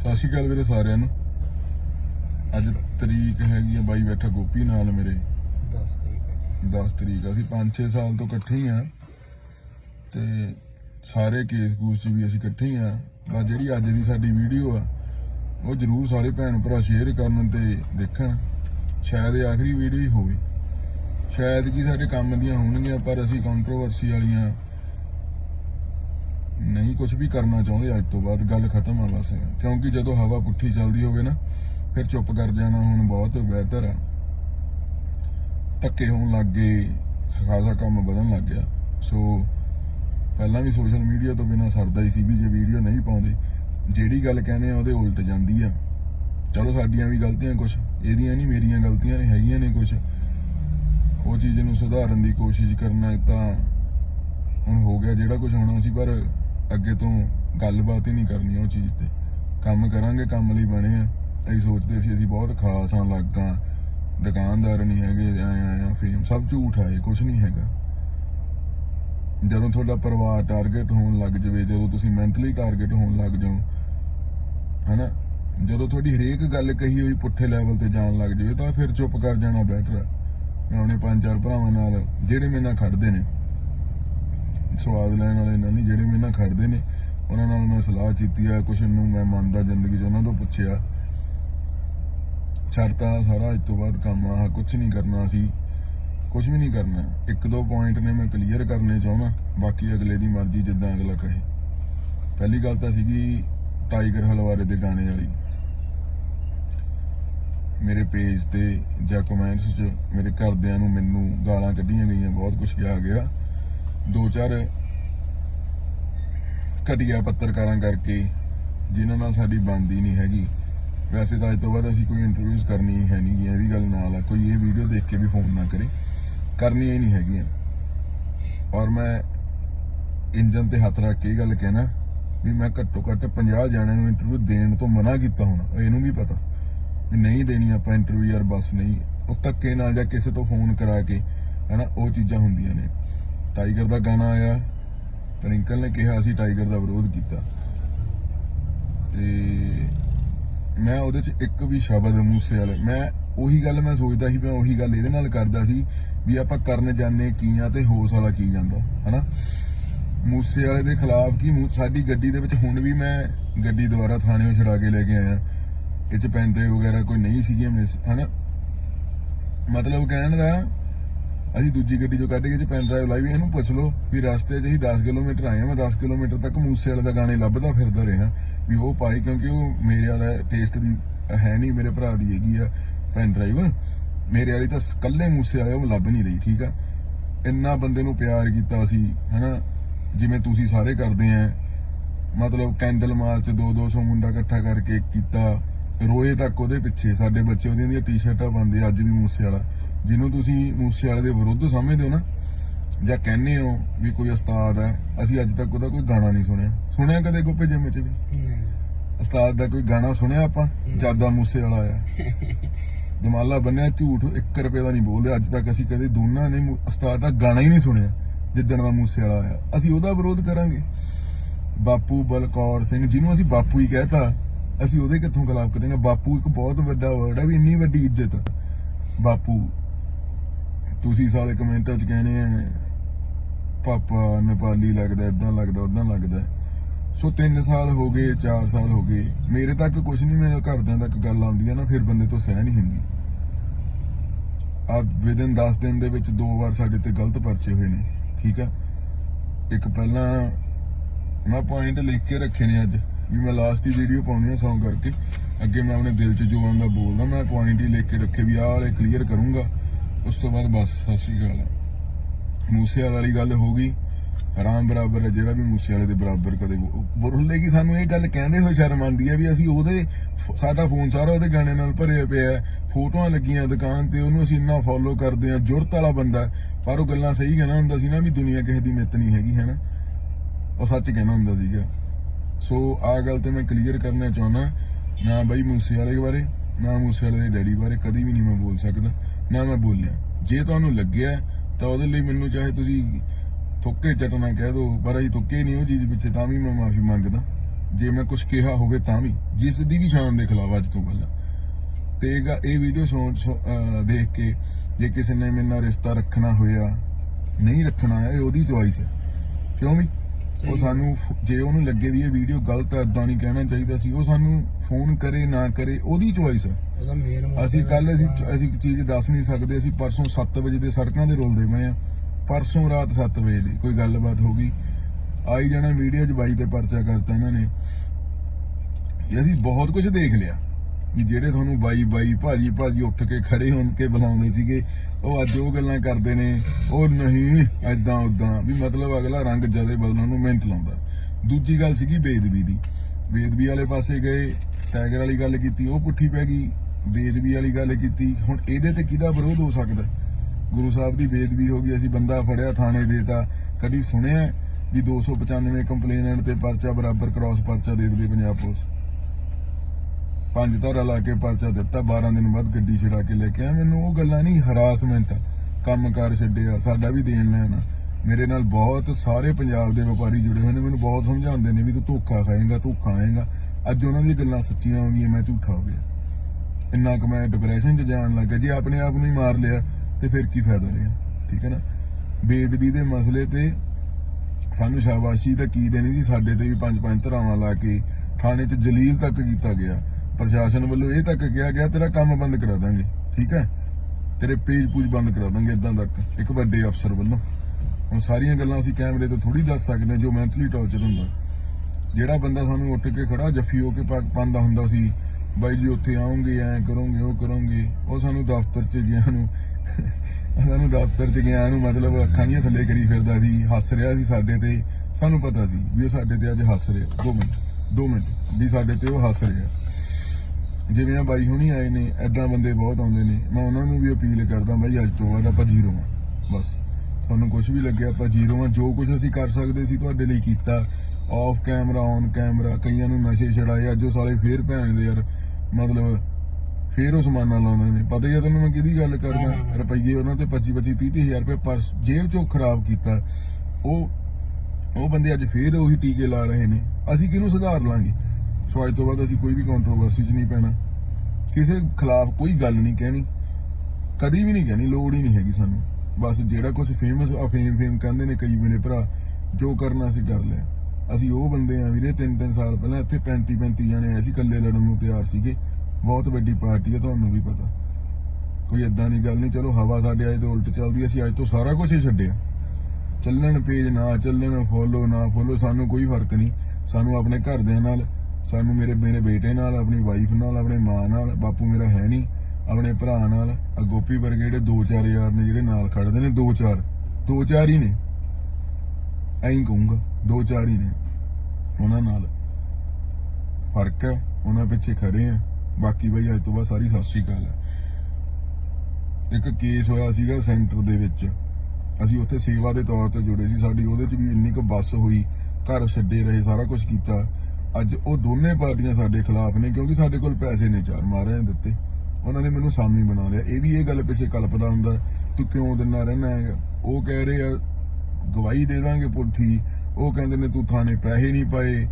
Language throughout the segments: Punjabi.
ਸਤਿ ਸ਼੍ਰੀ ਅਕਾਲ ਵੀਰੇ ਸਾਰਿਆਂ ਨੂੰ। ਅੱਜ ਤਰੀਕ ਹੈਗੀ ਆ ਬਾਈ ਬੈਠਾ ਗੋਪੀ ਨਾਲ ਮੇਰੇ। 10 ਤਰੀਕ ਹੈ। 10 ਤਰੀਕ ਅਸੀਂ 5-6 ਸਾਲ ਤੋਂ ਇਕੱਠੇ ਹੀ ਆ। ਤੇ ਸਾਰੇ ਕੇਸ ਕੂਸ 'ਚ ਵੀ ਅਸੀਂ ਇਕੱਠੇ ਹੀ ਆ। ਬਸ ਜਿਹੜੀ ਅੱਜ ਦੀ ਸਾਡੀ ਵੀਡੀਓ ਆ ਉਹ ਜਰੂਰ ਸਾਰੇ ਭੈਣ ਭਰਾ ਸ਼ੇਅਰ ਕਰਨ ਤੇ ਦੇਖਣ। ਸ਼ਾਇਦ ਇਹ ਆਖਰੀ ਵੀਡੀਓ ਹੀ ਹੋਵੇ। ਸ਼ਾਇਦ ਕਿ ਸਾਡੇ ਕੰਮ ਦੀਆਂ ਹੋਣਗੀਆਂ ਪਰ ਅਸੀਂ ਕੰਟਰੋਵਰਸੀ ਵਾਲੀਆਂ ਨਹੀਂ ਕੁਝ ਵੀ ਕਰਨਾ ਚਾਹੁੰਦੇ, ਅੱਜ ਤੋਂ ਬਾਅਦ ਗੱਲ ਖਤਮ ਆ ਬਸ। ਕਿਉਂਕਿ ਜਦੋਂ ਹਵਾ ਪੁੱਠੀ ਚੱਲਦੀ ਹੋਵੇ ਨਾ, ਫਿਰ ਚੁੱਪ ਕਰ ਜਾਣਾ ਹੁਣ ਬਹੁਤ ਬਿਹਤਰ ਆ। ਧੱਕੇ ਹੋਣ ਲੱਗ ਗਏ, ਖਾਸਾ ਕੰਮ ਵਧਣ ਲੱਗ ਗਿਆ। ਸੋ ਪਹਿਲਾਂ ਵੀ ਸੋਸ਼ਲ ਮੀਡੀਆ ਤੋਂ ਬਿਨਾ ਸਰਦਾ ਹੀ ਸੀ ਵੀ ਜੇ ਵੀਡੀਓ ਨਹੀਂ ਪਾਉਂਦੇ, ਜਿਹੜੀ ਗੱਲ ਕਹਿੰਦੇ ਆ ਉਹਦੇ ਉਲਟ ਜਾਂਦੀ ਆ। ਚਲੋ ਸਾਡੀਆਂ ਵੀ ਗਲਤੀਆਂ ਕੁਝ ਇਹਦੀਆਂ ਨਹੀਂ ਮੇਰੀਆਂ ਗਲਤੀਆਂ ਨੇ, ਹੈਗੀਆਂ ਨੇ ਕੁਝ ਉਹ ਚੀਜ਼ ਨੂੰ ਸੁਧਾਰਨ ਦੀ ਕੋਸ਼ਿਸ਼ ਕਰਨਾ ਤਾਂ ਹੁਣ ਹੋ ਗਿਆ ਜਿਹੜਾ ਕੁਝ ਹੋਣਾ ਸੀ, ਪਰ ਅੱਗੇ ਤੋਂ ਗੱਲਬਾਤ ਹੀ ਨਹੀਂ ਕਰਨੀ ਉਹ ਚੀਜ਼ ਤੇ। ਕੰਮ ਕਰਾਂਗੇ, ਕੰਮ ਲਈ ਬਣੇ ਆ। ਅਸੀਂ ਸੋਚਦੇ ਸੀ ਅਸੀਂ ਬਹੁਤ ਖਾਸ ਆ ਲੱਗਾ। ਦੁਕਾਨਦਾਰ ਨਹੀਂ ਹੈਗੇ ਆਏ ਆ ਫੇਮ ਸਭ ਝੂਠ ਆ ਇਹ ਕੁਝ ਨਹੀਂ ਹੈਗਾ। ਜਦੋਂ ਤੁਹਾਡਾ ਪਰਿਵਾਰ ਟਾਰਗੇਟ ਹੋਣ ਲੱਗ ਜਾਵੇ, ਜਦੋਂ ਤੁਸੀਂ ਮੈਂਟਲੀ ਟਾਰਗੇਟ ਹੋਣ ਲੱਗ ਜਾਓ, ਹਨਾ? ਜਦੋਂ ਤੁਹਾਡੀ ਹਰੇਕ ਗੱਲ ਕਹੀ ਹੋਈ ਪੁੱਠੇ ਲੈਵਲ ਤੇ ਜਾਣ ਲੱਗ ਜਾਵੇ, ਤਾਂ ਫਿਰ ਚੁੱਪ ਕਰ ਜਾਣਾ ਬੈਟਰ ਹੈ ਮੈਂ ਉਹਨੇ ਪੰਜ ਚਾਰ ਭਰਾਵਾਂ ਨਾਲ, ਜਿਹੜੇ ਮੇਰੇ ਨਾਲ ਖੜਦੇ ਨੇ ਸਵਾਦ ਲੈਣ ਵਾਲੇ ਨਾ ਨਹੀਂ, ਜਿਹੜੇ ਮੇਰੇ ਨਾਲ ਖੜਦੇ ਨੇ, ਉਹਨਾਂ ਨਾਲ ਮੈਂ ਸਲਾਹ ਕੀਤੀ ਆ, ਕੁਛ ਨੂੰ ਮੈਂ ਮੰਨਦਾ ਜ਼ਿੰਦਗੀ 'ਚ, ਉਹਨਾਂ ਤੋਂ ਪੁੱਛਿਆ। ਛੱਡਤਾ ਸਾਰਾ ਅੱਜ ਤੋਂ ਬਾਅਦ ਕੰਮ ਆ ਕੁਝ ਨਹੀਂ ਕਰਨਾ ਸੀ ਕੁਝ ਵੀ ਨਹੀਂ ਕਰਨਾ। ਇੱਕ ਦੋ ਪੁਆਇੰਟ ਨੇ ਮੈਂ ਕਲੀਅਰ ਕਰਨੇ ਚਾਹੁੰਦਾ, ਬਾਕੀ ਅਗਲੇ ਦੀ ਮਰਜ਼ੀ ਜਿੱਦਾਂ ਅਗਲਾ ਕਹੇ। ਪਹਿਲੀ ਗੱਲ ਤਾਂ ਸੀਗੀ ਟਾਈਗਰ ਹਲਵਾਰੇ ਦੇ ਗਾਣੇ ਵਾਲੀ। ਮੇਰੇ ਪੇਜ ਤੇ ਜਾਂ ਕਮੈਂਟਸ 'ਚ ਮੇਰੇ ਘਰਦਿਆਂ ਨੂੰ ਮੈਨੂੰ ਗਾਲਾਂ ਕੱਢੀਆਂ ਗਈਆਂ, ਬਹੁਤ ਕੁਝ ਕਿਹਾ ਗਿਆ। ਦੋ ਚਾਰ ਘਟੀਆ ਪੱਤਰਕਾਰਾਂ ਕਰਕੇ, ਜਿਨ੍ਹਾਂ ਨਾਲ ਸਾਡੀ ਬਣਦੀ ਨਹੀਂ ਹੈਗੀ। ਵੈਸੇ ਤਾਂ ਅੱਜ ਤੋਂ ਬਾਅਦ ਅਸੀਂ ਕੋਈ ਇੰਟਰਵਿਊਜ਼ ਕਰਨੀ ਹੈ ਨਹੀਂ ਇਹ ਵੀ ਗੱਲ ਨਾਲ ਆ। ਕੋਈ ਇਹ ਵੀਡੀਓ ਦੇਖ ਕੇ ਵੀ ਫੋਨ ਨਾ ਕਰੇ। ਕਰਨੀਆਂ ਹੀ ਨਹੀਂ ਹੈਗੀਆਂ। ਔਰ ਮੈਂ ਇੰਜਨ ਤੇ ਹੱਥ ਰੱਖ ਕੇ ਇਹ ਗੱਲ ਕਹਿਣਾ ਵੀ ਮੈਂ ਘੱਟੋ ਘੱਟ 50 ਜਾਣਿਆਂ ਨੂੰ ਇੰਟਰਵਿਊ ਦੇਣ ਤੋਂ ਮਨਾ ਕੀਤਾ ਹੋਣਾ। ਇਹਨੂੰ ਵੀ ਪਤਾ ਵੀ ਨਹੀਂ ਦੇਣੀ ਆਪਾਂ ਇੰਟਰਵਿਊ ਯਾਰ ਬਸ ਨਹੀਂ। ਉਹ ਧੱਕੇ ਨਾਲ ਜਾਂ ਕਿਸੇ ਤੋਂ ਫੋਨ ਕਰਾ ਕੇ, ਹਨਾ, ਉਹ ਚੀਜ਼ਾਂ ਹੁੰਦੀਆਂ ਨੇ। ਟਾਈਗਰ ਦਾ ਗਾਣਾ ਆਇਆ। ਪ੍ਰਿੰਕਲ ਨੇ ਕਿਹਾ, ਅਸੀਂ ਟਾਈਗਰ ਦਾ ਵਿਰੋਧ ਕੀਤਾ। ਤੇ ਮੈਂ ਉਹਦੇ ਚ ਇੱਕ ਵੀ ਸ਼ਬਦ ਮੂਸੇ ਵਾਲੇ, ਮੈਂ ਉਹੀ ਗੱਲ ਮੈਂ ਸੋਚਦਾ ਸੀ, ਮੈਂ ਉਹੀ ਗੱਲ ਇਹਦੇ ਨਾਲ ਕਰਦਾ ਸੀ ਵੀ ਆਪਾਂ ਕਰਨ ਜਾਂਦੇ ਕੀ ਆ ਤੇ ਹੋਸ ਵਾਲਾ ਕੀ ਜਾਂਦਾ, ਹਨਾ? ਮੂਸੇ ਵਾਲੇ ਦੇ ਖਿਲਾਫ ਕੀ ਸਾਡੀ ਗੱਡੀ ਦੇ ਵਿੱਚ ਹੁਣ ਵੀ ਮੈਂ ਗੱਡੀ ਦੁਬਾਰਾ ਥਾਣੇੋਂ ਛੜਾ ਕੇ ਲੈ ਕੇ ਆਇਆ। ਇਹ ਚ ਡਰਾਈਵ ਵਗੈਰਾ ਕੋਈ ਨਹੀਂ ਸੀਗੀਆਂ ਮਿਸ, ਹਨਾ? ਮਤਲਬ ਕਹਿਣ ਦਾ ਅਸੀਂ ਦੂਜੀ ਗੱਡੀ ਚੋਂ ਕੱਢ ਕੇ ਚ ਪੈਨ ਡਰਾਈਵ ਲਾਈ ਵੀ ਇਹਨੂੰ ਪੁੱਛ ਲਓ ਵੀ ਰਸਤੇ 'ਚ ਅਸੀਂ 10 ਕਿਲੋਮੀਟਰ ਆਏ ਆ ਮੈਂ 10 ਕਿਲੋਮੀਟਰ ਤੱਕ ਮੂਸੇ ਵਾਲੇ ਦਾ ਗਾਣੇ ਲੱਭਦਾ ਫਿਰਦਾ ਰਿਹਾ, ਵੀ ਉਹ ਪਾਈ ਕਿਉਂਕਿ ਉਹ ਮੇਰੇ ਵਾਲਾ ਟੇਸਟ ਦੀ ਹੈ ਨਹੀਂ, ਮੇਰੇ ਭਰਾ ਦੀ ਹੈਗੀ ਆ ਪੈਨ ਡਰਾਈਵ ਮੇਰੇ ਵਾਲੀ ਤਾਂ ਕੱਲੇ ਮੂਸੇ ਵਾਲੇ ਉਹ ਲੱਭ ਨਹੀਂ ਰਹੀ, ਠੀਕ ਆ? ਇੰਨਾ ਬੰਦੇ ਨੂੰ ਪਿਆਰ ਕੀਤਾ ਸੀ ਹਨਾ? ਜਿਵੇਂ ਤੁਸੀਂ ਸਾਰੇ ਕਰਦੇ ਆ। ਮਤਲਬ ਕੈਂਡਲ ਮਾਰਚ 2-200 ਮੁੰਡਾ ਇਕੱਠਾ ਕਰਕੇ ਕੀਤਾ, ਰੋਏ ਤੱਕ ਉਹਦੇ ਪਿੱਛੇ, ਸਾਡੇ ਬੱਚੇ ਉਹਦੀਆਂ ਦੀਆਂ ਟੀ-ਸ਼ਰਟਾਂ ਪਾਉਂਦੇ ਅੱਜ ਵੀ ਮੂਸੇ ਵਾਲਾ। ਜਿਹਨੂੰ ਤੁਸੀਂ ਮੂਸੇ ਵਾਲੇ ਦੇ ਵਿਰੁੱਧ ਸਮਝਦੇ ਹੋ ਨਾ ਜਾਂ ਕਹਿੰਦੇ ਹੋ ਵੀ ਕੋਈ ਉਸਤਾਦ ਹੈ ਅਸੀਂ ਅੱਜ ਤੱਕ ਉਹਦਾ ਕੋਈ ਗਾਣਾ ਨਹੀਂ ਸੁਣਿਆ। ਸੁਣਿਆ ਕਦੇ ਗੋਪੇ ਜਿੰਮ ਚ ਵੀ? ਉਸਤਾਦ ਦਾ ਕੋਈ ਗਾਣਾ ਸੁਣਿਆ ਆਪਾਂ? ਜ਼ਿਆਦਾ ਮੂਸੇ ਵਾਲਾ ਆਇਆ। ਜਮਾਲਾ ਬੰਨਿਆ ਝੂਠ 1 ਰੁਪਏ ਦਾ ਨਹੀਂ ਬੋਲਦੇ। ਅੱਜ ਤੱਕ ਅਸੀਂ ਕਦੇ ਦੋਨਾਂ ਨੇ ਉਸਤਾਦ ਦਾ ਗਾਣਾ ਹੀ ਨਹੀਂ ਸੁਣਿਆ ਜਿੱਦਣ ਦਾ ਮੂਸੇ ਵਾਲਾ ਆਇਆ। ਅਸੀਂ ਉਹਦਾ ਵਿਰੋਧ ਕਰਾਂਗੇ। ਬਾਪੂ ਬਲਕੌਰ ਸਿੰਘ ਜਿਹਨੂੰ ਅਸੀਂ ਬਾਪੂ ਹੀ ਕਹਿਤਾ ਅਸੀਂ ਉਹਦੇ ਕਿੱਥੋਂ ਖਿਲਾਫ ਕਰਾਂਗੇ? ਬਾਪੂ ਇੱਕ ਬਹੁਤ ਵੱਡਾ ਵਰਡ ਹੈ ਵੀ ਇੰਨੀ ਵੱਡੀ ਇੱਜ਼ਤ। ਬਾਪੂ ਤੁਸੀਂ ਸਾਲੇ ਕਮੈਂਟਾਂ 'ਚ ਕਹਿੰਦੇ ਆ, ਪਾਪਾ ਨੇਪਾਲੀ ਲੱਗਦਾ ਇਦਾਂ ਲੱਗਦਾ ਉਦਾਂ ਲੱਗਦਾ। ਸੋ 3 ਸਾਲ ਹੋ ਗਏ 4 ਸਾਲ ਹੋ ਗਏ, ਮੇਰੇ ਤੱਕ ਕੁਝ ਨਹੀਂ ਮੇਰੇ ਘਰਦਿਆਂ ਤੱਕ ਗੱਲ ਆਉਂਦੀ ਹੈ ਨਾ, ਫਿਰ ਬੰਦੇ ਤੋਂ ਸਹਿ ਨਹੀਂ ਹੁੰਦੀ। ਆ ਵਿਦਨ 10 ਦਿਨ ਦੇ ਵਿੱਚ ਦੋ ਵਾਰ ਸਾਡੇ ਤੇ ਗਲਤ ਪਰਚੇ ਹੋਏ ਨੇ, ਠੀਕ ਆ? ਇੱਕ ਪਹਿਲਾਂ ਮੈਂ ਪੁਆਇੰਟ ਲਿਖ ਕੇ ਰੱਖੇ ਨੇ ਅੱਜ, ਵੀ ਮੈਂ ਲਾਸਟ ਹੀ ਵੀਡੀਓ ਪਾਉਣੀ ਆ ਸੌਂਗ ਕਰਕੇ। ਅੱਗੇ ਮੈਂ ਆਪਣੇ ਦਿਲ 'ਚ ਜੋ ਆਉਂਦਾ ਬੋਲਦਾ, ਮੈਂ ਪੁਆਇੰਟ ਹੀ ਲਿਖ ਕੇ ਰੱਖੇ ਵੀ ਆਹ ਵਾਲੇ ਕਲੀਅਰ ਕਰੂੰਗਾ। ਉਸ ਤੋਂ ਬਾਅਦ ਬਸ, ਸਤਿ ਸ਼੍ਰੀ ਅਕਾਲ। ਮੂਸੇ ਵਾਲੀ ਗੱਲ ਹੋ ਗਈ। ਹਰਾਮ ਬਰਾਬਰ ਹੈ, ਜਿਹੜਾ ਵੀ ਮੂਸੇ ਵਾਲੇ ਦੇ ਬਰਾਬਰ ਕਦੇ ਬੁਰਲੇ ਕੀ ਸਾਨੂੰ ਇਹ ਗੱਲ ਕਹਿੰਦੇ ਹੋਏ ਸ਼ਰਮ ਆਉਂਦੀ ਹੈ ਵੀ ਅਸੀਂ ਉਹਦੇ ਸਾਡਾ ਫੋਨ ਸਾਰਾ ਉਹਦੇ ਗਾਣੇ ਨਾਲ ਭਰਿਆ ਪਿਆ ਹੈ, ਫੋਟੋਆਂ ਲੱਗੀਆਂ ਦੁਕਾਨ ਤੇ, ਉਹਨੂੰ ਅਸੀਂ ਇੰਨਾ ਫੋਲੋ ਕਰਦੇ ਆ ਜੁਰਤ ਵਾਲਾ ਬੰਦਾ ਪਰ ਉਹ ਗੱਲਾਂ ਸਹੀ ਕਹਿਣਾ ਹੁੰਦਾ ਸੀ ਨਾ ਵੀ ਦੁਨੀਆ ਕਿਸੇ ਦੀ ਮਿੱਤ ਨਹੀਂ ਹੈਗੀ ਹੈ ਨਾ ਉਹ ਸੱਚ ਕਹਿਣਾ ਹੁੰਦਾ ਸੀਗਾ। ਸੋ ਆ ਗੱਲ ਤੇ ਮੈਂ ਕਲੀਅਰ ਕਰਨਾ ਚਾਹੁੰਦਾ। ਨਾ ਬਾਈ ਮੂਸੇ ਵਾਲੇ ਬਾਰੇ ਨਾ ਮੂਸੇ ਵਾਲੇ ਦੇ ਡੈਡੀ ਬਾਰੇ ਕਦੀ ਵੀ ਨਹੀਂ ਮੈਂ ਬੋਲ ਸਕਦਾ, ਨਾ ਮੈਂ ਬੋਲਿਆ। ਜੇ ਤੁਹਾਨੂੰ ਲੱਗਿਆ ਤਾਂ ਉਹਦੇ ਲਈ ਮੈਨੂੰ ਚਾਹੇ ਤੁਸੀਂ ਥੁੱਕੇ ਚਟਣਾ ਕਹਿ ਦਿਓ, ਪਰ ਅਸੀਂ ਥੁੱਕੇ ਨਹੀਂ ਉਹ ਚੀਜ਼ ਪਿੱਛੇ, ਤਾਂ ਵੀ ਮੈਂ ਮਾਫੀ ਮੰਗਦਾ। ਜੇ ਮੈਂ ਕੁਝ ਕਿਹਾ ਹੋਵੇ ਤਾਂ ਵੀ, ਜਿਸ ਦੀ ਵੀ ਸ਼ਾਨ ਦੇ ਖਿਲਾਫ ਅੱਜ ਤੋਂ ਪਹਿਲਾਂ। ਤੇ ਇਹ ਵੀਡੀਓ ਸੁਣ ਦੇਖ ਕੇ ਜੇ ਕਿਸੇ ਨੇ ਮੇਰੇ ਨਾਲ ਰਿਸ਼ਤਾ ਰੱਖਣਾ ਹੋਇਆ, ਨਹੀਂ ਰੱਖਣਾ ਇਹ ਉਹਦੀ ਚੁਆਇਸ ਹੈ। ਕਿਉਂ ਵੀ? ਉਹ। ਸਾਨੂੰ ਜੇ ਉਹਨੂੰ ਲੱਗੇ ਵੀ ਇਹ ਵੀਡੀਓ ਗਲਤ ਹੈ ਇਦਾਂ ਨਹੀਂ ਕਹਿਣਾ ਚਾਹੀਦਾ ਸੀ ਉਹ ਸਾਨੂੰ ਫੋਨ ਕਰੇ ਨਾ ਕਰੇ ਉਹਦੀ ਚੁਆਇਸ ਹੈ ਉਹਦਾ ਮੇਨ ਅਸੀਂ ਕੱਲ ਅਸੀਂ ਅਸੀਂ ਚੀਜ਼ ਦੱਸ ਨਹੀਂ ਸਕਦੇ ਅਸੀਂ ਪਰਸੋਂ 7 ਵਜੇ ਦੇ ਸੜਕਾਂ ਦੇ ਰੋਲਦੇ ਪਏ ਆ ਪਰਸੋਂ ਰਾਤ 7 ਵਜੇ ਦੀ ਕੋਈ ਗੱਲਬਾਤ ਹੋ ਗਈ। ਆਈ ਜਾਣਾ ਵੀਡੀਓ 'ਚ ਬਾਈ ਤੇ ਪਰਚਾ ਕਰਤਾ ਇਹਨਾਂ ਨੇ। ਇਹ ਅਸੀਂ ਬਹੁਤ ਕੁਝ ਦੇਖ ਲਿਆ। ਵੀ ਜਿਹੜੇ ਤੁਹਾਨੂੰ ਬਾਈ ਬਾਈ ਭਾਜੀ ਭਾਜੀ ਉੱਠ ਕੇ ਖੜੇ ਹੋਣ ਕੇ ਬੁਲਾਉਂਦੇ ਸੀਗੇ, ਉਹ ਅੱਜ ਉਹ ਗੱਲਾਂ ਕਰਦੇ ਨੇ, ਉਹ ਨਹੀਂ ਐਦਾਂ ਉਦਾਂ ਵੀ ਮਤਲਬ ਅਗਲਾ ਰੰਗ ਜਦੇ ਬਦਲਣ ਨੂੰ ਮਿੰਟ ਲਾਉਂਦਾ। ਦੂਜੀ ਗੱਲ ਸੀਗੀ ਬੇਦਬੀ ਦੀ। ਬੇਦਬੀ ਵਾਲੇ ਪਾਸੇ ਗਏ, ਟਾਈਗਰ ਵਾਲੀ ਗੱਲ ਕੀਤੀ, ਉਹ ਪੁੱਠੀ ਪੈ ਗਈ। ਬੇਦਬੀ ਵਾਲੀ ਗੱਲ ਕੀਤੀ, ਹੁਣ ਇਹਦੇ ਤੇ ਕਿਹਦਾ ਵਿਰੋਧ ਹੋ ਸਕਦਾ? ਗੁਰੂ ਸਾਹਿਬ ਦੀ ਬੇਦਬੀ ਹੋ ਗਈ, ਅਸੀਂ ਬੰਦਾ ਫੜਿਆ, ਥਾਣੇ ਦੇਤਾ। ਕਦੀ ਸੁਣਿਆ ਵੀ 295 ਕੰਪਲੇਨੈਂਟ ਤੇ ਪਰਚਾ ਬਰਾਬਰ ਕ੍ਰਾਸ ਪਰਚਾ ਦੇ ਦਿੰਦੀ ਪੰਜਾਬ ਪੁਲਿਸ? ਪੰਜ ਧਾਰਾ ਲਾ ਕੇ ਪਰਚਾ ਦਿੱਤਾ 12 ਦਿਨ ਬਾਅਦ ਗੱਡੀ ਛਡਾ ਕੇ ਲੈ ਕੇ ਆ ਮੈਨੂੰ ਉਹ ਗੱਲਾਂ ਨਹੀਂ ਹਰਾਸਮੈਂਟ ਕੰਮਕਾਰ ਛੱਡਿਆ, ਸਾਡਾ ਵੀ ਦੇਣ ਲੈਣਾ। ਮੇਰੇ ਨਾਲ ਬਹੁਤ ਸਾਰੇ ਪੰਜਾਬ ਦੇ ਵਪਾਰੀ ਜੁੜੇ ਹੋਏ ਨੇ, ਮੈਨੂੰ ਬਹੁਤ ਸਮਝਾਉਂਦੇ ਨੇ ਵੀ ਤੂੰ ਧੋਖਾ ਖਾਏਂਗਾ, ਧੋਖਾ ਆਏਂਗਾ। ਅੱਜ ਉਹਨਾਂ ਦੀਆਂ ਗੱਲਾਂ ਸੱਚੀਆਂ ਹੋ ਗਈਆਂ, ਮੈਂ ਝੂਠਾ ਹੋ ਗਿਆ। ਇੰਨਾ ਕੁ ਮੈਂ ਡਿਪਰੈਸ਼ਨ 'ਚ ਜਾਣ ਲੱਗਾ ਜੇ ਆਪਣੇ ਆਪ ਨੂੰ ਹੀ ਮਾਰ ਲਿਆ, ਤੇ ਫਿਰ ਕੀ ਫਾਇਦਾ ਰਿਹਾ? ਠੀਕ ਹੈ ਨਾ? ਬੇਦਬੀ ਦੇ ਮਸਲੇ ਤੇ ਸਾਨੂੰ ਸ਼ਾਬਾਸ਼ੀ ਤਾਂ ਕੀ ਦੇਣੀ ਸੀ? ਸਾਡੇ ਤੇ ਵੀ ਪੰਜ ਪੰਜ ਧਰਾਵਾਂ ਲਾ ਕੇ ਥਾਣੇ 'ਚ ਜਲੀਲ ਤੱਕ ਕੀਤਾ ਗਿਆ। ਪ੍ਰਸ਼ਾਸਨ ਵੱਲੋਂ ਇਹ ਤੱਕ ਕਿਹਾ ਗਿਆ, ਤੇਰਾ ਕੰਮ ਬੰਦ ਕਰਾ ਦਾਂਗੇ, ਠੀਕ ਹੈ? ਤੇਰੇ ਪੇਜ ਪੂਜ ਬੰਦ ਕਰਾ ਦਾਂਗੇ ਇਦਾਂ ਤੱਕ, ਇੱਕ ਵੱਡੇ ਅਫਸਰ ਵੱਲੋਂ। ਹੁਣ ਸਾਰੀਆਂ ਗੱਲਾਂ ਅਸੀਂ ਕੈਮਰੇ ਤੇ ਥੋੜੀ ਦੱਸ ਸਕਦੇ ਜੋ ਮੈਂਟਲੀ ਟੌਰਚਰ ਹੁੰਦਾ। ਜਿਹੜਾ ਬੰਦਾ ਸਾਨੂੰ ਉੱਠ ਕੇ ਖੜਾ, ਜੱਫੀ ਹੋ ਕੇ ਪਾਉਂਦਾ ਹੁੰਦਾ ਸੀ, ਬਾਈ ਜੀ ਉੱਥੇ ਆਉਂਗੇ, ਐ ਕਰੋਗੇ, ਉਹ ਕਰੋਗੇ, ਉਹ ਸਾਨੂੰ ਦਫ਼ਤਰ 'ਚ ਗਿਆ ਨੂੰ ਸਾਨੂੰ ਦਫ਼ਤਰ 'ਚ ਗਿਆ ਨੂੰ ਮਤਲਬ ਅੱਖਾਂ ਦੀਆਂ ਥੱਲੇ ਕਰੀ ਫਿਰਦਾ ਸੀ, ਹੱਸ ਰਿਹਾ ਸੀ ਸਾਡੇ ਤੇ, ਸਾਨੂੰ ਪਤਾ ਸੀ ਵੀ ਉਹ ਸਾਡੇ ਤੇ ਅੱਜ ਹੱਸ ਰਿਹਾ। 2 ਮਿੰਟ 2 ਮਿੰਟ, ਵੀ ਸਾਡੇ ਤੇ ਉਹ ਹੱਸ ਰਿਹਾ। ਜਿਵੇਂ ਆ ਬਾਈ ਹੁਣੀ ਆਏ ਨੇ ਐਦਾਂ ਬੰਦੇ ਬਹੁਤ ਆਉਂਦੇ ਨੇ। ਮੈਂ ਉਹਨਾਂ ਨੂੰ ਵੀ ਅਪੀਲ ਕਰਦਾ ਬਾਈ ਅੱਜ ਤੋਂ ਬਾਅਦ ਆਪਾਂ ਜ਼ੀਰੋ ਆ ਬਸ। ਤੁਹਾਨੂੰ ਕੁਝ ਵੀ ਲੱਗਿਆ ਆਪਾਂ ਜ਼ੀਰੋ ਆ। ਜੋ ਕੁਝ ਅਸੀਂ ਕਰ ਸਕਦੇ ਸੀ ਤੁਹਾਡੇ ਲਈ ਕੀਤਾ। ਆਫ ਕੈਮਰਾ ਔਨ ਕੈਮਰਾ ਕਈਆਂ ਨੂੰ ਨਸ਼ੇ ਛੜਾਏ ਅੱਜ ਉਹ ਸਾਲੇ ਫੇਰ ਭੈਣ ਦੇ ਯਾਰ ਮਤਲਬ ਫੇਰ ਉਹ ਸਮਾਨਾ ਲਾਉਂਦੇ ਨੇ। ਪਤਾ ਹੀ ਆ ਤੈਨੂੰ ਮੈਂ ਕਿਹਦੀ ਗੱਲ ਕਰਦਾ। ਰੁਪਈਏ ਉਹਨਾਂ ਤੇ 25 25 30 ਹਜ਼ਾਰ ਰੁਪਏ ਪਰਸ ਜੇਬ ਚੋਂ ਖਰਾਬ ਕੀਤਾ। ਉਹ ਉਹ ਬੰਦੇ ਅੱਜ ਫੇਰ ਉਹੀ ਟੀਕੇ ਲਾ ਰਹੇ ਨੇ। ਅਸੀਂ ਕਿਹਨੂੰ ਸੁਧਾਰ ਲਾਂਗੇ? ਸੋ ਅੱਜ ਤੋਂ ਬਾਅਦ ਅਸੀਂ ਕੋਈ ਵੀ ਕੰਟਰੋਵਰਸੀ 'ਚ ਨਹੀਂ ਪੈਣਾ। ਕਿਸੇ ਖਿਲਾਫ ਕੋਈ ਗੱਲ ਨਹੀਂ ਕਹਿਣੀ। ਕਦੀ ਵੀ ਨਹੀਂ ਕਹਿਣੀ, ਲੋੜ ਹੀ ਨਹੀਂ ਹੈਗੀ ਸਾਨੂੰ। ਬਸ ਜਿਹੜਾ ਕੁਝ ਫੇਮਸ ਆ ਫੇਮ ਫੇਮ ਕਹਿੰਦੇ ਨੇ ਕਈ ਮੇਰੇ ਭਰਾ, ਜੋ ਕਰਨਾ ਸੀ ਕਰ ਲਿਆ। ਅਸੀਂ ਉਹ ਬੰਦੇ ਆ ਵੀਰੇ ਤਿੰਨ ਤਿੰਨ ਸਾਲ ਪਹਿਲਾਂ ਇੱਥੇ 35 35 ਜਣੇ ਆਏ ਸੀ, ਇਕੱਲੇ ਲੜਨ ਨੂੰ ਤਿਆਰ ਸੀਗੇ। ਬਹੁਤ ਵੱਡੀ ਪਾਰਟੀ ਹੈ ਤੁਹਾਨੂੰ ਵੀ ਪਤਾ। ਕੋਈ ਏਦਾਂ ਦੀ ਗੱਲ ਨਹੀਂ, ਚਲੋ ਹਵਾ ਸਾਡੇ ਅੱਜ ਤੋਂ ਉਲਟ ਚੱਲਦੀ ਅਸੀਂ ਅੱਜ ਤੋਂ ਸਾਰਾ ਕੁਝ ਹੀ ਛੱਡਿਆ। ਚੱਲਣ, ਪੇਜ ਨਾ ਚੱਲਣ ਫੋਲੋ ਨਾ ਫੋਲੋ ਸਾਨੂੰ ਕੋਈ ਫ਼ਰਕ ਨਹੀਂ। ਸਾਨੂੰ ਆਪਣੇ ਘਰਦਿਆਂ ਨਾਲ ਸਾਨੂੰ ਮੇਰੇ ਮੇਰੇ ਬੇਟੇ ਨਾਲ, ਆਪਣੀ ਵਾਈਫ ਨਾਲ, ਆਪਣੇ ਮਾਂ ਨਾਲ, ਬਾਪੂ ਮੇਰਾ ਹੈ ਨਹੀਂ, ਆਪਣੇ ਭਰਾ ਨਾਲ ਆ ਗੋਪੀ ਵਰਗੇ ਜਿਹੜੇ ਦੋ ਚਾਰ ਯਾਰ ਨੇ ਜਿਹੜੇ ਨਾਲ ਖੜਦੇ ਨੇ, ਦੋ ਚਾਰ ਦੋ ਚਾਰ ਹੀ ਨੇ। ਐਂ ਕਹੂੰਗਾ, ਦੋ ਚਾਰ ਹੀ ਨੇ, ਉਹਨਾਂ ਨਾਲ। ਫ਼ਰਕ ਹੈ, ਉਹਨਾਂ ਪਿੱਛੇ ਖੜੇ ਆ। ਬਾਕੀ ਬਈ, ਅੱਜ ਤੋਂ ਬਾਅਦ ਸਾਰੀ ਸਤਿ ਸ਼੍ਰੀ ਅਕਾਲ ਹੈ ਇੱਕ ਕੇਸ ਹੋਇਆ ਸੀਗਾ ਸੈਂਟਰ ਦੇ ਵਿੱਚ। ਅਸੀਂ ਉੱਥੇ ਸੇਵਾ ਦੇ ਤੌਰ ਤੇ ਜੁੜੇ ਸੀ। ਸਾਡੀ ਉਹਦੇ 'ਚ ਵੀ ਇੰਨੀ ਕੁ ਬੱਸ ਹੋਈ, ਘਰ ਛੱਡੇ ਰਹੇ, ਸਾਰਾ ਕੁਝ ਕੀਤਾ। ਅੱਜ ਉਹ ਦੋਨੇ ਪਾਰਟੀਆਂ ਸਾਡੇ ਖਿਲਾਫ ਨੇ ਕਿਉਂਕਿ ਸਾਡੇ ਕੋਲ ਪੈਸੇ ਨੇ ਚਾਰ ਮਾਰਿਆਂ ਨੇ ਦਿੱਤੇ। ਉਹਨਾਂ ਨੇ ਮੈਨੂੰ ਸਾਮੀ ਬਣਾ ਲਿਆ। ਇਹ ਵੀ ਇਹ ਗੱਲ ਪਿੱਛੇ ਕਲਪਦਾ ਹੁੰਦਾ, ਤੂੰ ਕਿਉਂ ਦਿਨਾ ਰਹਿਣਾ ਹੈਗਾ? ਉਹ ਕਹਿ ਰਹੇ ਆ, ਗਵਾਹੀ ਦੇ ਦਾਂਗੇ ਪੁੱਠੀ। ਉਹ ਕਹਿੰਦੇ ਨੇ, ਤੂੰ ਥਾਣੇ ਪੈਸੇ ਨਹੀਂ ਪਾਏ।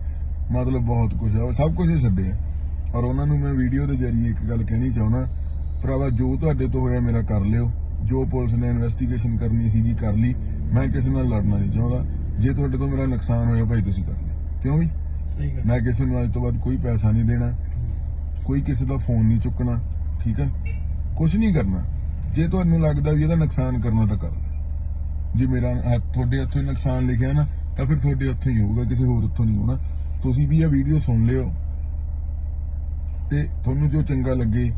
ਮਤਲਬ ਬਹੁਤ ਕੁਝ ਆ। ਉਹ ਸਭ ਕੁਝ ਹੀ ਛੱਡਿਆ। ਔਰ ਉਹਨਾਂ ਨੂੰ ਮੈਂ ਵੀਡੀਓ ਦੇ ਜ਼ਰੀਏ ਇੱਕ ਗੱਲ ਕਹਿਣੀ ਚਾਹੁੰਦਾ, ਭਰਾਵਾ, ਜੋ ਤੁਹਾਡੇ ਤੋਂ ਹੋਇਆ ਮੇਰਾ ਕਰ ਲਿਓ। ਜੋ ਪੁਲਿਸ ਨੇ ਇਨਵੈਸਟੀਗੇਸ਼ਨ ਕਰਨੀ ਸੀਗੀ ਕਰ ਲਈ। ਮੈਂ ਕਿਸੇ ਨਾਲ ਲੜਨਾ ਨਹੀਂ ਚਾਹੁੰਦਾ। ਜੇ ਤੁਹਾਡੇ ਤੋਂ ਮੇਰਾ ਨੁਕਸਾਨ ਹੋਇਆ ਭਾਈ, ਤੁਸੀਂ ਕਰ ਲਿਓ। ਕਿਉਂ ਵੀ? ਸਹੀ ਗੱਲ। ਮੈਂ ਕਿਸੇ ਨੂੰ ਅੱਜ ਤੋਂ ਬਾਅਦ ਕੋਈ ਪੈਸਾ ਨਹੀਂ ਦੇਣਾ, ਕੋਈ ਕਿਸੇ ਦਾ ਫੋਨ ਨਹੀਂ ਚੁੱਕਣਾ, ਠੀਕ ਹੈ? ਕੁਝ ਨਹੀਂ ਕਰਨਾ। ਜੇ ਤੁਹਾਨੂੰ ਲੱਗਦਾ ਵੀ ਇਹਦਾ ਨੁਕਸਾਨ ਕਰਨਾ ਤਾਂ ਕਰ ਜੇ ਮੇਰਾ ਹੱਥ ਤੁਹਾਡੇ ਹੱਥੋਂ ਨੁਕਸਾਨ ਲਿਖਿਆ ਨਾ, ਤਾਂ ਫਿਰ ਤੁਹਾਡੇ ਹੱਥੋਂ ਹੀ ਹੋਊਗਾ, ਕਿਸੇ ਹੋਰ ਹੱਥੋਂ ਨਹੀਂ ਹੋਣਾ। ਤੁਸੀਂ ਵੀ ਇਹ ਵੀਡੀਓ ਸੁਣ ਲਿਓ। ਤੇ ਤੁਹਾਨੂੰ ਜੋ ਚੰਗਾ ਲੱਗੇ,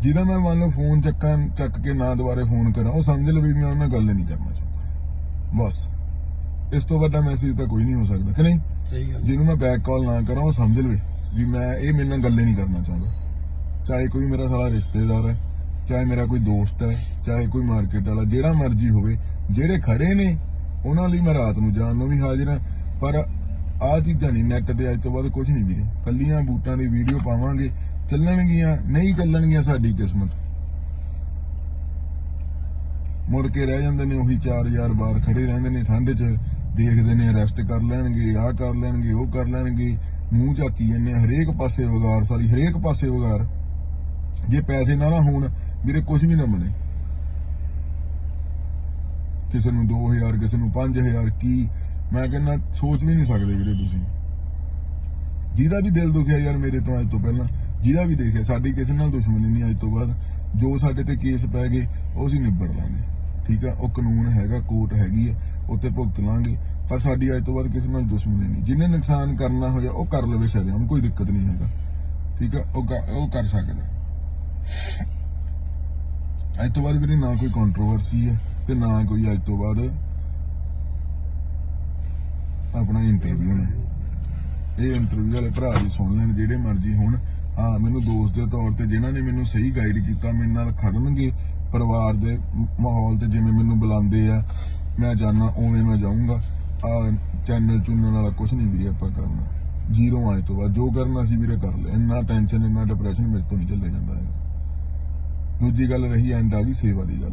ਜਿਹਦਾ ਮੈਂ ਮੰਨ ਲਓ ਫੋਨ ਚੱਕਾਂ, ਚੱਕ ਕੇ ਨਾ ਦੁਬਾਰੇ ਫੋਨ ਕਰਾਂ, ਉਹ ਸਮਝ ਲਵੇ ਵੀ ਮੈਂ ਉਹਨਾਂ ਨਾਲ ਗੱਲ ਨਹੀਂ ਕਰਨਾ ਚਾਹੁੰਦਾ। ਬਸ। ਇਸ ਤੋਂ ਵੱਡਾ ਮੈਸੇਜ ਤਾਂ ਕੋਈ ਨਹੀਂ ਹੋ ਸਕਦਾ ਕਿ ਨਹੀਂ? ਸਹੀ ਗੱਲ ਜਿਹਨੂੰ ਮੈਂ ਬੈਕ ਕਾਲ ਨਾ ਕਰਾਂ ਉਹ ਸਮਝ ਲਵੇ ਵੀ ਮੈਂ ਇਹ ਮੇਰੇ ਨਾਲ ਗੱਲ ਨਹੀਂ ਕਰਨਾ ਚਾਹੁੰਦਾ। ਚਾਹੇ ਕੋਈ ਮੇਰਾ ਸਾਲਾ ਰਿਸ਼ਤੇਦਾਰ ਹੈ ਚਾਹੇ ਮੇਰਾ ਕੋਈ ਦੋਸਤ ਹੈ ਚਾਹੇ ਕੋਈ ਮਾਰਕੀਟ ਵਾਲਾ ਜਿਹੜਾ ਮਰਜ਼ੀ ਹੋਵੇ ਜਿਹੜੇ ਖੜੇ ਨੇ ਉਹਨਾਂ ਲਈ ਮੈਂ ਰਾਤ ਨੂੰ ਜਾਣ ਨੂੰ ਵੀ ਹਾਜ਼ਰ ਹਾਂ। ਪਰ ਆਹ ਚੀਜ਼ਾਂ ਨਹੀਂ ਨੈਟ ਤੇ ਅੱਜ ਤੋਂ ਬਾਅਦ ਕੁਝ ਨਹੀਂ ਵੀਰੇ। ਕੱਲੀਆਂ ਬੂਟਾਂ ਦੀ ਵੀਡੀਓ ਪਾਵਾਂਗੇ ਚੱਲਣਗੀਆਂ ਨਹੀਂ ਚੱਲਣਗੀਆਂ ਸਾਡੀ ਕਿਸਮਤ। ਮੁੜ ਕੇ ਰਹਿ ਜਾਂਦੇ ਨੇ ਉਹੀ ਚਾਰ 4000 ਬਾਹਰ ਖੜੇ ਰਹਿੰਦੇ ਨੇ ਠੰਡ 'ਚ। ਦੇਖਦੇ ਨੇ ਅਰੈਸਟ ਕਰ ਲੈਣਗੇ ਆਹ ਕਰ ਲੈਣਗੇ ਉਹ ਕਰ ਲੈਣਗੇ। ਮੂੰਹ ਝਾਕੀ ਜਾਂਦੇ ਆ, ਹਰੇਕ ਪਾਸੇ ਵਗਾਰ ਸਾਲੀ ਹਰੇਕ ਪਾਸੇ ਵਗਾਰ। ਜੇ ਪੈਸੇ ਨਾ ਨਾ ਹੋਣ ਮੇਰੇ ਕੁਝ ਵੀ ਨਾ ਬਣੇ। ਕਿਸੇ ਨੂੰ 2000 ਕਿਸੇ ਨੂੰ 5000 ਕੀ? ਮੈਂ ਕਹਿੰਦਾ ਸੋਚ ਵੀ ਨਹੀਂ ਸਕਦੇ ਵੀਰੇ ਤੁਸੀਂ। ਜਿਹਦਾ ਵੀ ਦਿਲ ਦੁਖਿਆ ਯਾਰ ਮੇਰੇ ਤੋਂ ਅੱਜ ਤੋਂ ਪਹਿਲਾਂ ਜਿਹਦਾ ਵੀ ਦੇਖਿਆ ਸਾਡੀ ਕਿਸੇ ਨਾਲ ਦੁਸ਼ਮਣੀ ਨਹੀਂ ਅੱਜ ਤੋਂ ਬਾਅਦ। ਜੋ ਸਾਡੇ ਤੇ ਕੇਸ ਪੈ ਗਏ ਉਹ ਅਸੀਂ ਨਿਬੜ ਲਾਂਗੇ। ਠੀਕ ਆ, ਉਹ ਕਾਨੂੰਨ ਹੈਗਾ, ਕੋਰਟ ਹੈਗੀ ਆ ਉੱਤੇ ਭੁਗਤ ਲਾਂਗੇ। ਪਰ ਸਾਡੀ ਅੱਜ ਤੋਂ ਬਾਅਦ ਕਿਸੇ ਨਾਲ ਦੁਸ਼ਮਣੀ ਨਹੀਂ। ਜਿਹਨੇ ਨੁਕਸਾਨ ਕਰਨਾ ਹੋਇਆ, ਉਹ ਕਰ ਲਵੇ ਸ਼ਰਮ ਕੋਈ ਦਿੱਕਤ ਨਹੀਂ ਹੈਗਾ। ਠੀਕ ਆ, ਉਹ ਉਹ ਕਰ ਸਕਦਾ। ਅੱਜ ਤੋਂ ਬਾਅਦ ਵੀਰੇ ਨਾ ਕੋਈ ਕੰਟਰੋਵਰਸੀ ਹੈ ਤੇ ਨਾ ਕੋਈ ਅੱਜ ਤੋਂ ਬਾਅਦ ਆਪਣਾ ਇੰਟਰਵਿਊ ਨੇ ਇਹ ਇੰਟਰਵਿਊ ਵਾਲੇ ਭਰਾ ਵੀ ਸੁਣ ਲੈਣ, ਜਿਹੜੇ ਮਰਜ਼ੀ ਹੋਣ। ਹਾਂ, ਮੈਨੂੰ ਦੋਸਤ ਦੇ ਤੌਰ ਤੇ, ਜਿਨ੍ਹਾਂ ਨੇ ਮੈਨੂੰ ਸਹੀ ਗਾਈਡ ਕੀਤਾ, ਮੇਰੇ ਨਾਲ ਖੜਨਗੇ ਪਰਿਵਾਰ ਦੇ ਮਾਹੌਲ ਤੇ ਜਿਵੇਂ ਮੈਨੂੰ ਬੁਲਾਉਂਦੇ ਆ, ਮੈਂ ਜਾਣਾ ਉਵੇਂ ਮੈਂ ਜਾਊਂਗਾ। ਆ ਚੈਨਲ ਚੁਣਨ ਵਾਲਾ ਕੁਝ ਨਹੀਂ ਵੀਰੇ ਆਪਾਂ ਕਰਨਾ। ਜ਼ੀਰੋ ਆਏ ਤੋਂ ਬਾਅਦ ਜੋ ਕਰਨਾ ਸੀ ਵੀਰੇ ਕਰ ਲੈ ਇੰਨਾ ਟੈਨਸ਼ਨ ਇੰਨਾ ਡਿਪਰੈਸ਼ਨ ਮੇਰੇ ਤੋਂ ਨਹੀਂ ਚੱਲਿਆ ਜਾਂਦਾ ਹੈ ਦੂਜੀ ਗੱਲ ਰਹੀ ਐਂਡ ਆ ਗਈ ਸੇਵਾ ਦੀ ਗੱਲ।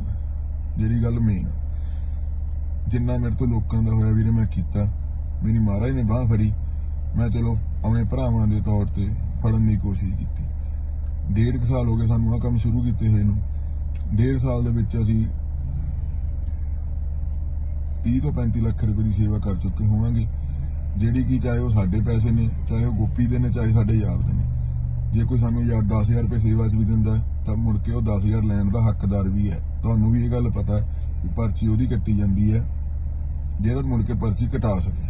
ਜਿਹੜੀ ਗੱਲ ਮੇਨ ਜਿੰਨਾ ਮੇਰੇ ਤੋਂ ਲੋਕਾਂ ਦਾ ਹੋਇਆ ਵੀਰੇ ਮੈਂ ਕੀਤਾ। ਮੇਰੀ ਮਹਾਰਾਜ ਨੇ ਬਾਹ ਫੜੀ। ਮੈਂ ਚਲੋ ਆਪਣੇ ਭਰਾਵਾਂ ਦੇ ਤੌਰ ਤੇ ਫੜਨ ਦੀ ਕੋਸ਼ਿਸ਼ ਕੀਤੀ। ਡੇਢ ਕੁ ਸਾਲ ਹੋ ਗਏ ਸਾਨੂੰ ਆ ਕੰਮ ਸ਼ੁਰੂ ਕੀਤੇ ਹੋਏ ਨੂੰ। ਡੇਢ ਸਾਲ ਦੇ ਵਿੱਚ ਅਸੀਂ 30 ਤੋਂ 35 ਲੱਖ ਰੁਪਏ ਦੀ ਸੇਵਾ ਕਰ ਚੁੱਕੇ ਹੋਵਾਂਗੇ। ਜਿਹੜੀ ਕਿ ਚਾਹੇ ਉਹ ਸਾਡੇ ਪੈਸੇ ਨੇ, ਚਾਹੇ ਉਹ ਗੋਪੀ ਦੇ ਨੇ, ਚਾਹੇ ਸਾਡੇ ਯਾਰ ਦੇ ਨੇ। ਜੇ ਕੋਈ ਸਾਨੂੰ ਯਾਰ 10000 ਰੁਪਏ ਸੇਵਾ 'ਚ ਵੀ ਦਿੰਦਾ ਤਾਂ ਮੁੜ ਕੇ ਉਹ 10000 ਲੈਣ ਦਾ ਹੱਕਦਾਰ ਵੀ ਹੈ। ਤੁਹਾਨੂੰ ਵੀ ਇਹ ਗੱਲ ਪਤਾ ਕਿ ਪਰਚੀ ਉਹਦੀ ਕੱਟੀ ਜਾਂਦੀ ਹੈ, ਜਿਹੜਾ ਮੁੜ ਕੇ ਪਰਚੀ ਕਟਾ ਸਕੇ।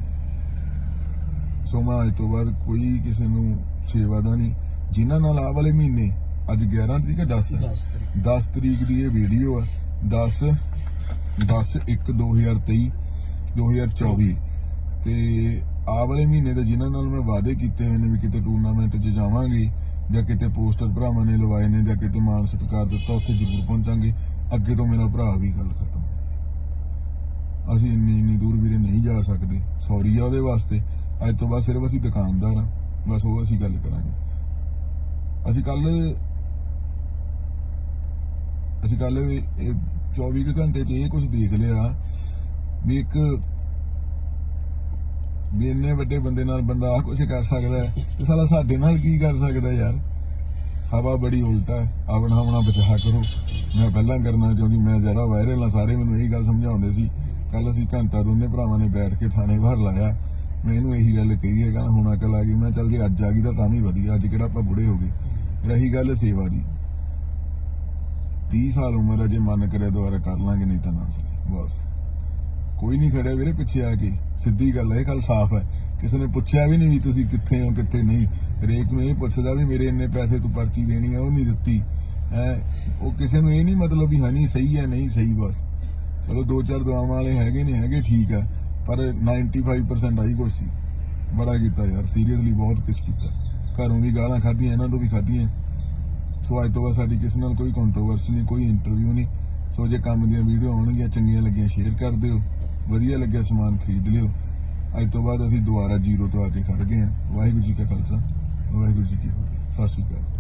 ਸੋ ਮੈਂ ਅੱਜ ਤੋਂ ਬਾਅਦ ਕੋਈ ਕਿਸੇ ਨੂੰ ਸੇਵਾ ਦਾ ਨਹੀਂ, ਜਿਨ੍ਹਾਂ ਨਾਲ ਆ ਵਾਲੇ ਮਹੀਨੇ ਅੱਜ 11 ਤਰੀਕ ਹੈ 10 ਹੈ 10 ਤਰੀਕ। 10 ਤਰੀਕ ਦੀ ਇਹ ਵੀਡੀਓ ਆ। 10 10 1 2023 2024 ਤੇ ਆ ਵਾਲੇ ਮਹੀਨੇ ਦੇ ਜਿਨ੍ਹਾਂ ਨਾਲ ਮੈਂ ਵਾਅਦੇ ਕੀਤੇ ਹੋਏ ਨੇ ਵੀ ਕਿਤੇ ਟੂਰਨਾਮੈਂਟ 'ਚ ਜਾਵਾਂਗੇ ਜਾਂ ਕਿਤੇ ਪੋਸਟਰ ਭਰਾਵਾਂ ਨੇ ਲਵਾਏ ਨੇ ਜਾਂ ਕਿਤੇ ਮਾਨ ਸਤਿਕਾਰ ਦਿੱਤਾ ਉੱਥੇ ਜ਼ਰੂਰ ਪਹੁੰਚਾਂਗੇ। ਅੱਗੇ ਤੋਂ ਮੇਰਾ ਭਰਾ ਵੀ ਗੱਲ ਖਤਮ। ਅਸੀਂ ਇੰਨੀ ਇੰਨੀ ਦੂਰ ਵੀਰੇ ਨਹੀਂ ਜਾ ਸਕਦੇ। ਸੌਰੀ ਆ ਉਹਦੇ ਵਾਸਤੇ। ਅੱਜ ਤੋਂ ਬਾਅਦ ਸਿਰਫ ਅਸੀਂ ਦੁਕਾਨਦਾਰ ਆ। ਬਸ ਉਹ ਅਸੀਂ ਗੱਲ ਕਰਾਂਗੇ। ਅਸੀਂ ਕੱਲ ਅਸੀਂ ਕੱਲ 24 ਕੁ ਘੰਟੇ 'ਚ ਇਹ ਕੁਝ ਦੇਖ ਲਿਆ ਵੀ ਇੱਕ ਵੀ ਇੰਨੇ ਵੱਡੇ ਬੰਦੇ ਨਾਲ ਬੰਦਾ ਆ ਕੁਝ ਕਰ ਸਕਦਾ ਹੈ ਤੇ ਸਾਲਾ ਸਾਡੇ ਨਾਲ ਕੀ ਕਰ ਸਕਦਾ ਯਾਰ? ਹਵਾ ਬੜੀ ਉਲਟਾ ਹੈ ਆਪਣਾ ਆਪਣਾ ਬਚਾ ਕਰੋ। ਮੈਂ ਪਹਿਲਾਂ ਕਰਨਾ ਕਿਉਂਕਿ ਮੈਂ ਜ਼ਿਆਦਾ ਵਾਇਰਲ ਆ ਸਾਰੇ ਮੈਨੂੰ ਇਹੀ ਗੱਲ ਸਮਝਾਉਂਦੇ ਸੀ। ਕੱਲ ਅਸੀਂ ਘੰਟਾ ਦੋਨੇ ਭਰਾਵਾਂ ਨੇ ਬੈਠ ਕੇ ਥਾਣੇ ਬਾਹਰ ਲਾਇਆ। ਮੈਂ ਇਹਨੂੰ ਇਹੀ ਗੱਲ ਕਹੀ ਹੈ, ਕਹਿੰਦਾ ਹੁਣ ਅਕਲ ਆ ਗਈ। ਮੈਂ ਚੱਲ ਜੇ ਅੱਜ ਆ ਗਈ ਤਾਂ ਤਾਂ ਵੀ ਵਧੀਆ, ਅੱਜ ਕਿਹੜਾ ਆਪਾਂ ਬੁੜੇ ਹੋ ਗਏ। ਰਹੀ ਗੱਲ ਸੇਵਾ ਦੀ। 30 ਸਾਲ ਉਮਰ ਹੈ, ਜੇ ਮਨ ਕਰੇ ਦੁਬਾਰਾ ਕਰ ਲਾਂਗੇ, ਨਹੀਂ ਤਾਂ ਨਾ ਸਹੀ ਬਸ। ਕੋਈ ਨਹੀਂ ਖੜਿਆ ਵੀਰੇ ਪਿੱਛੇ ਆ ਕੇ। ਸਿੱਧੀ ਗੱਲ ਹੈ, ਇਹ ਗੱਲ ਸਾਫ਼ ਹੈ। ਕਿਸੇ ਨੇ ਪੁੱਛਿਆ ਵੀ ਨਹੀਂ ਵੀ ਤੁਸੀਂ ਕਿੱਥੇ ਹੋ, ਕਿੱਥੇ ਨਹੀਂ। ਹਰੇਕ ਨੂੰ ਇਹ ਪੁੱਛਦਾ ਵੀ ਮੇਰੇ ਇੰਨੇ ਪੈਸੇ ਤੂੰ ਪਰਚੀ ਦੇਣੀ ਆ, ਉਹ ਨਹੀਂ ਦਿੱਤੀ। ਹੈ, ਉਹ ਕਿਸੇ ਨੂੰ ਇਹ ਨਹੀਂ ਮਤਲਬ ਵੀ ਹਨੀ ਸਹੀ ਹੈ, ਨਹੀਂ ਸਹੀ, ਬਸ। ਚਲੋ, ਦੋ ਚਾਰ ਦੁਆਵਾਂ ਵਾਲੇ ਹੈਗੇ ਨਹੀਂ ਹੈਗੇ ਠੀਕ ਆ ਪਰ 95% ਆਈ ਕੁਛ ਸੀ। ਬੜਾ ਕੀਤਾ ਯਾਰ ਸੀਰੀਅਸਲੀ ਬਹੁਤ ਕੁਛ ਕੀਤਾ। ਘਰੋਂ ਵੀ ਗਾਲਾਂ ਖਾਧੀਆਂ, ਇਹਨਾਂ ਤੋਂ ਵੀ ਖਾਧੀਆਂ। ਸੋ ਅੱਜ ਤੋਂ ਬਾਅਦ ਸਾਡੀ ਕਿਸੇ ਨਾਲ ਕੋਈ ਕੰਟਰੋਵਰਸੀ ਨਹੀਂ, ਕੋਈ ਇੰਟਰਵਿਊ ਨਹੀਂ। ਸੋ ਜੇ ਕੰਮ ਦੀਆਂ ਵੀਡੀਓ ਆਉਣਗੀਆਂ, ਚੰਗੀਆਂ ਲੱਗੀਆਂ ਸ਼ੇਅਰ ਕਰ ਦਿਓ। ਵਧੀਆ ਲੱਗਿਆ ਸਮਾਨ ਖਰੀਦ ਲਿਓ। ਅੱਜ ਤੋਂ ਬਾਅਦ ਅਸੀਂ ਦੁਬਾਰਾ ਜ਼ੀਰੋ ਤੋਂ ਆ ਕੇ ਖੜ ਗਏ ਹਾਂ। ਵਾਹਿਗੁਰੂ ਜੀ ਕਾ ਖਾਲਸਾ, ਵਾਹਿਗੁਰੂ ਜੀ ਕੀ ਫਤਿਹ। ਸਤਿ ਸ਼੍ਰੀ ਅਕਾਲ।